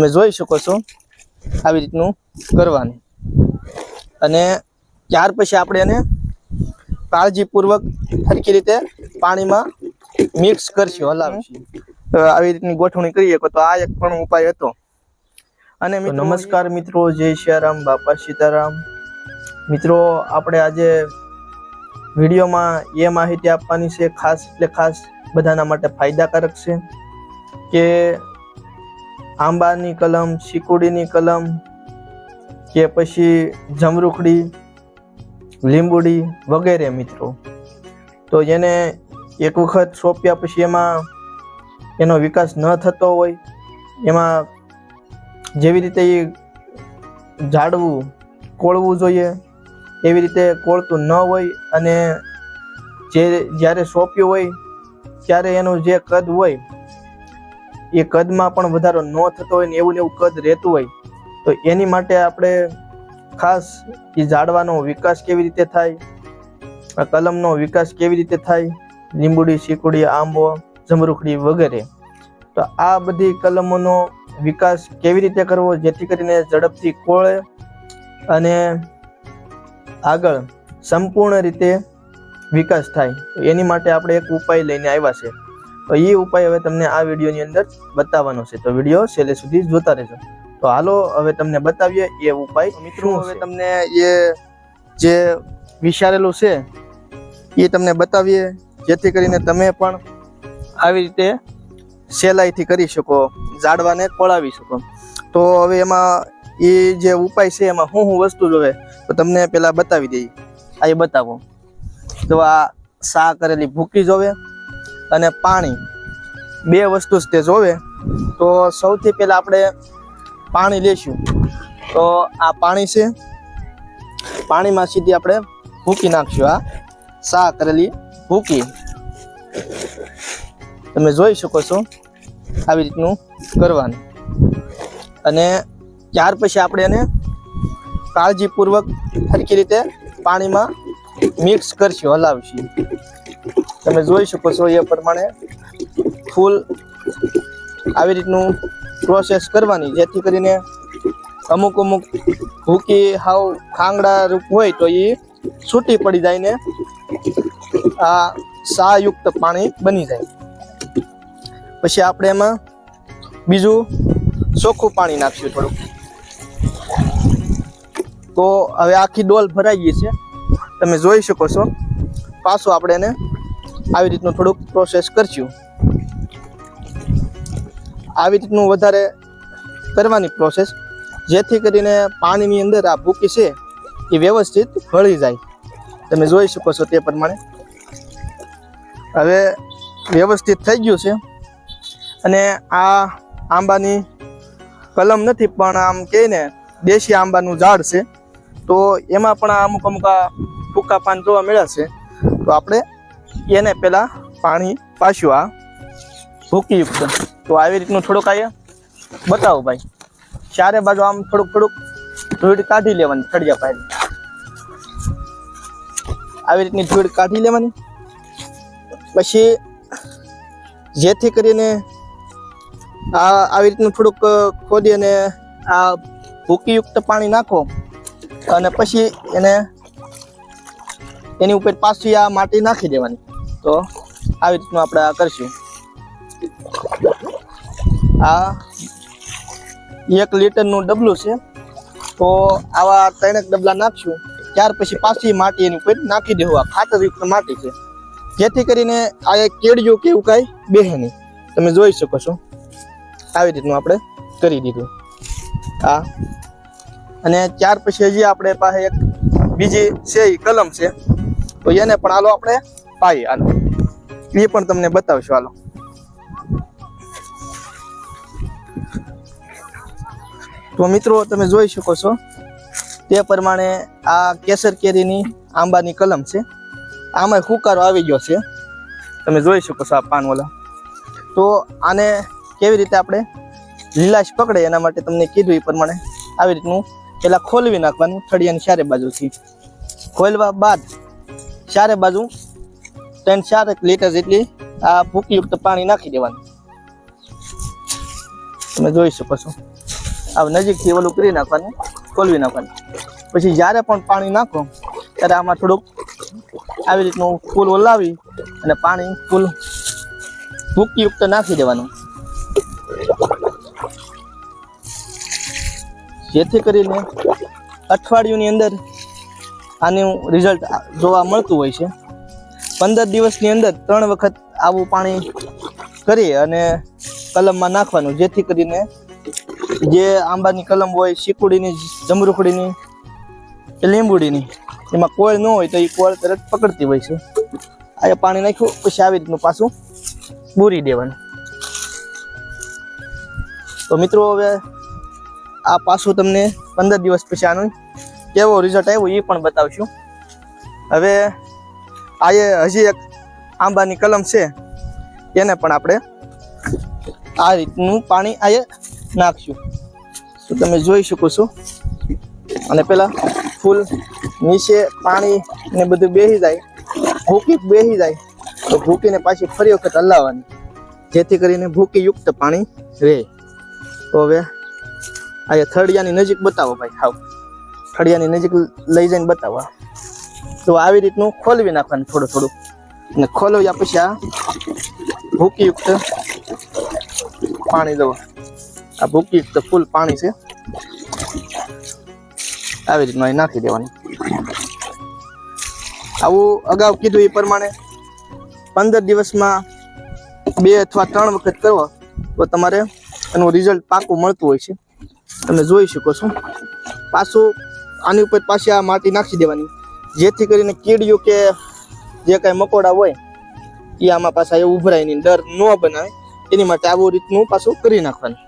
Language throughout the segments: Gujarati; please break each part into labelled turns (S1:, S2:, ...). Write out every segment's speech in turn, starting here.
S1: તમે જોઈ શકો છો આવી રીતનું કરવાનું. અને ત્યાર પછી આપણે એને કાળજીપૂર્વક સરખી રીતે પાણીમાં મિક્સ કરશું હલાવશું. તો આવી રીતની ગોઠવણી કરીએ તો આ એક પણ ઉપાય હતો. અને નમસ્કાર મિત્રો જય સિયારામ બાપા સીતારામ. મિત્રો આપણે આજે વિડીયોમાં એ માહિતી આપવાની છે ખાસ એટલે ખાસ બધાના માટે ફાયદાકારક છે કે આંબાની કલમ, શીકુડીની કલમ કે પછી જમરૂખડી, લીંબુડી વગેરે મિત્રો. તો એને એક વખત સોંપ્યા પછી એમાં એનો વિકાસ ન થતો હોય, એમાં જેવી રીતે એ ઝાડવું કોળવું જોઈએ, એવી રીતે કોળતું ન હોય અને જે જ્યારે સોંપ્યું હોય, ત્યારે એનું જે કદ હોય એ કદમાં પણ વધારો ન થતો હોય ને એવું ને એવું કદ રહેતું હોય, તો એની માટે આપણે ખાસ એ ઝાડવાનો વિકાસ કેવી રીતે થાય કલમનો વિકાસ કેવી રીતે થાય, લીંબુડી, શીકુડી, આંબો, જમરૂખડી વગેરે, તો આ બધી કલમોનો વિકાસ કેવી રીતે કરવો જેથી કરીને ઝડપથી કોળે અને આગળ સંપૂર્ણ રીતે વિકાસ થાય એની માટે આપણે એક ઉપાય લઈને આવ્યા છે. તો એ ઉપાય હવે તમને આ વિડીયોની અંદર બતાવવાનો છે. તો વીડિયો છેલ્લે સુધી જોતા રહેજો. તો હાલો હવે તમને બતાવીએ એ ઉપાય. મિત્રો હવે તમને એ જે વિચારેલું છે એ તમને બતાવીએ. જેથી કરીને તમે પણ આવી રીતે સહેલાઈથી કરી શકો ઝાડવાને કોળાવી શકો. તો હવે એમાં એ જે ઉપાય છે એમાં શું શું વસ્તુ જોવે તો તમને પેલા બતાવી દઈએ આ એ બતાવો. તો આ સા કરેલી ભૂકી જોવે અને પાણી બે વસ્તુ જ તે જોવે તો સૌથી પહેલાં આપણે પાણી લેશું. તો આ પાણી છે, પાણીમાં સીધી આપણે ભૂકી નાખશું આ સા કરેલી ભૂકી. તમે જોઈ શકો છો આવી રીતનું કરવાનું. અને ત્યાર પછી આપણે એને કાળજીપૂર્વક સરખી રીતે પાણીમાં મિક્સ કરશું, હલાવશું. તમે જોઈ શકો છો એ પ્રમાણે ફૂલ આવી રીતનું પ્રોસેસ કરવાની. જેથી કરીને અમુક અમુક ભૂકી, હાવ ખાંગડા રૂપ હોય તો એ છૂટી પડી જાય ને આ સાયુક્ત પાણી બની જાય. પછી આપણે એમાં બીજું ચોખ્ખું પાણી નાખશું થોડુંક. તો હવે આખી ડોલ ભરાઈ ગઈ છે. તમે જોઈ શકો છો. પાછું આપણે એને આવી રીતનું થોડુંક પ્રોસેસ કરશું. આવી રીતનું વધારે કરવાની પ્રોસેસ જેથી કરીને પાણીની અંદર આ ભૂકી છે એ વ્યવસ્થિત ભળી જાય. તમે જોઈ શકો છો તે પ્રમાણે. હવે વ્યવસ્થિત થઈ ગયું છે. અને આ આંબાની કલમ નથી, પણ આમ કહીને દેશી આંબાનું ઝાડ છે. તો એમાં પણ અમુક અમુક આ ફૂકા પાન જોવા મળ્યા છે. તો આપણે એને પહેલાં પાણી પાછું આ ભૂકીયુક્ત. તો આવી રીતનું થોડુંક અહીંયા બતાવો ભાઈ. ચારે બાજુ આમ થોડુંક થોડુંક ધૂળ કાઢી લેવાની થળિયા પાડી આવી રીતની ધૂળ કાઢી લેવાની. પછી જેથી કરીને આ આવી રીતનું થોડુંક ખોદી અને આ ભૂકીયુક્ત પાણી નાખો. અને પછી એને એની ઉપર પાછી આ માટી નાખી દેવાની. તો આવી રીતનું આપણે આ કરશું. આ એક લીટરનું ડબલું છે. તો આવા ત્રણેક ડબલા નાખશું. ત્યાર પછી પાછી માટી એની ઉપર નાખી દેવું. આ ખાતરયુક્ત માટી છે. જેથી કરીને આ કેડિયું કે એવું કાંઈ બેહે નહીં. તમે જોઈ શકો છો. આવી રીતનું આપણે કરી દીધું. હા અને ત્યાર પછી હજી આપણે પાસે એક બીજી છે એ કલમ છે. તો એને પણ હાલો આપણે પાઈએ હાલો. એ પણ તમને બતાવશું, હાલો. તો મિત્રો, તમે જોઈ શકો છો, તે પ્રમાણે આ કેસર કેરીની આંબાની કલમ છે. આમાં હુકારો આવી ગયો છે. તમે જોઈ શકો છો આ પાનવાલા. તો આને કેવી રીતે આપણે લીલાશ પકડે એના માટે તમને કીધું એ પ્રમાણે આવી રીતનું પહેલાં ખોલવી નાખવાનું થળિયાની ચારે બાજુથી. ખોલવા બાદ ચારે બાજુ ત્રણ, ચાર લીટર જેટલી આ ભૂકયુક્ત પાણી નાખી દેવાનું. તમે જોઈ શકો છો. આ નજીકથી ઓલું કરી નાખવાનું, ખોલવી નાખવાનું. પછી જ્યારે પણ પાણી નાખો, ત્યારે આમાં થોડુંક આવી રીતનું ફૂલ ઓલાવી અને પાણી ફૂલ ભૂકયુક્ત નાખી દેવાનું. જેથી કરીને અઠવાડિયુંની અંદર આનું રિઝલ્ટ જોવા મળતું હોય છે. પંદર દિવસની અંદર ત્રણ વખત આવું પાણી કરી અને કલમમાં નાખવાનું. જેથી કરીને જે આંબાની કલમ હોય, શીકુડીની જમરૂખડીની કે લીંબુડીની, એમાં કોળ ન હોય તો એ કોળ તરત પકડતી હોય છે. આ પાણી નાખ્યું, પછી આવી રીતનું પાછું બૂરી દેવાનું. તો મિત્રો, હવે આ પાછું તમને પંદર દિવસ પછી આનું કેવો રિઝલ્ટ આવ્યો એ પણ બતાવશું. હવે આ હજી એક આંબાની કલમ છે. એને પણ આપણે આ રીતનું પાણી આ નાખશું. તો તમે જોઈ શકો છો. અને પેલા ફૂલ નીચે પાણી ને બધું બેસી જાય. ભૂકી બેસી જાય. તો ભૂકીને પાછી ફરી વખત હલાવવાની. જેથી કરીને ભૂકી યુક્ત પાણી રહે. તો હવે આ થળિયાની નજીક બતાવો ભાઈ. હાવ. થળિયાની નજીક લઈ જઈને બતાવો. તો આવી રીતનું ખોલવી નાખવાનું થોડું થોડું. અને ખોલવ્યા પછી આ ભૂકીયુક્ત પાણી દો આ ભૂકીયુક્ત ફૂલ પાણી છે. આવી રીતનું અહીં નાખી દેવાનું. આવું અગાઉ કીધું એ પ્રમાણે પંદર દિવસમાં બે અથવા ત્રણ વખત કરો તો તમારે એનું રિઝલ્ટ પાકું મળતું હોય છે. તમે જોઈ શકો છો. પાછું આની ઉપર પાછી આ માટી નાખી દેવાની. જેથી કરીને કીડીઓ કે જે કાંઈ મકોડા હોય, એ આમાં પાછા એ ઉભરાય નહીં, ડર ન બનાવે. એની માટે આવું રીતનું પાછું કરી નાખવાનું.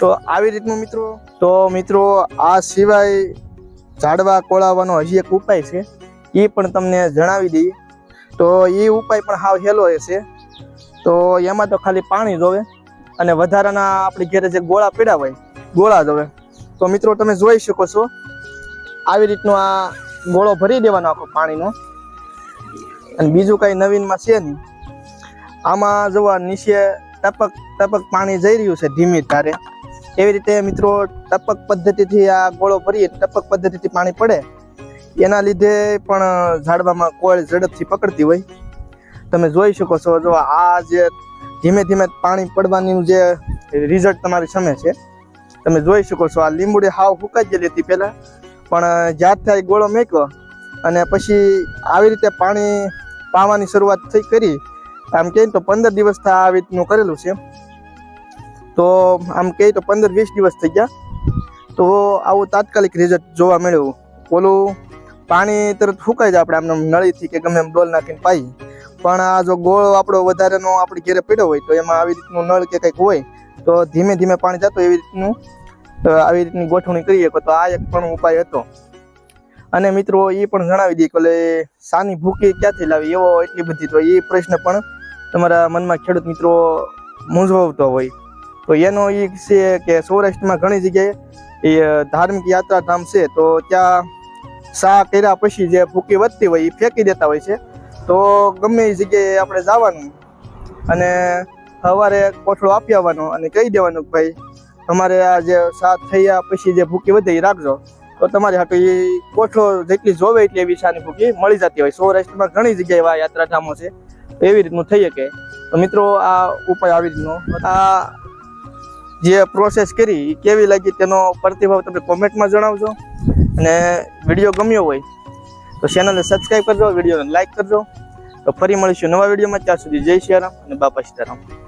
S1: તો આવી રીતનું મિત્રો, તો મિત્રો આ સિવાય ઝાડવા કોળાવવાનો હજી એક ઉપાય છે. એ પણ તમને જણાવી દઈએ. તો એ ઉપાય પણ હાવ હેલો છે. તો એમાં તો ખાલી પાણી જોવે અને વધારાના આપણી ઘરે જે ગોળા પીડા હોય, ગોળા જોવે તો મિત્રો તમે જોઈ શકો છો આવી રીતનો આ ગોળો ભરી દેવાનો આખો પાણીનો. અને બીજું કાંઈ નવીનમાં છે નહીં. આમાં જોવા નીચે ટપક ટપક પાણી જઈ રહ્યું છે ધીમી ધારે. એવી રીતે મિત્રો ટપક પદ્ધતિથી આ ગોળો ભરીએ, ટપક પદ્ધતિથી પાણી પડે. એના લીધે પણ ઝાડવામાં કોળ ઝડપથી પકડતી હોય. તમે જોઈ શકો છો, જો આ જે ધીમે ધીમે પાણી પડવાનું જે રિઝલ્ટ તમારી સામે છે. તમે જોઈ શકો છો, આ લીંબુડી હાવ ફૂંકાઈ ગયેલી હતી પહેલા. પણ જ્યારથી થાય ગોળો મેક્યો અને પછી આવી રીતે પાણી પાવાની શરૂઆત થઈ કરી. આમ કહીએ તો પંદર દિવસ આવી રીતનું કરેલું છે. તો આમ કહીએ તો પંદર વીસ દિવસ થઈ ગયા. તો આવું તાત્કાલિક રિઝલ્ટ જોવા મળ્યું. ઓલું પાણી તરત ફૂંકાઈ જાય આપણે આમને નળીથી કે ગમે એમ ડોલ નાખીને પાઈ. પણ આ જો ગોળ આપણો વધારેનો આપણી ઘેરે પડ્યો હોય તો એમાં આવી રીતનું નળ કે કંઈક હોય તો ધીમે ધીમે પાણી જતું એવી રીતનું આવી રીતની ગોઠવણી કરીએ તો આ એક પણ ઉપાય હતો. અને મિત્રો એ પણ જણાવી દઈએ કે સાની ભૂકી ક્યાંથી લાવી, એવો એટલી બધી તો એ પ્રશ્ન પણ તમારા મનમાં ખેડૂત મિત્રો મૂંઝવતો હોય. તો એનો એ છે કે સૌરાષ્ટ્રમાં ઘણી જગ્યાએ એ ધાર્મિક યાત્રાધામ છે. તો ત્યાં સા કર્યા પછી જે ભૂકી વધતી હોય એ ફેંકી દેતા હોય છે. તો ગમે એ જગ્યાએ આપણે જવાનું અને સવારે કોઠળો આપી આવવાનો અને કહી દેવાનું કે ભાઈ તમારે આ જે સાત થયા પછી જે ભૂકી વધે એ રાખજો. તો તમારે હાટું એ કોઠો જેટલી જોવે એટલી એવી શાની ભૂકી મળી જતી હોય. સૌરાષ્ટ્રમાં ઘણી જગ્યાએ એવા યાત્રાધામો છે. એવી રીતનું થઈ શકે. તો મિત્રો, આ ઉપાય આવી રીતનો. આ જે પ્રોસેસ કરી એ કેવી લાગી તેનો પ્રતિભાવ તમે કોમેન્ટમાં જણાવજો. અને વીડિયો ગમ્યો હોય, તો ચેનલને સબસ્ક્રાઈબ કરજો, વિડીયોને લાઈક કરજો. તો ફરી મળીશું નવા વિડીયોમાં. ત્યાં સુધી જય સિયારામ અને બાપા સીતારામ.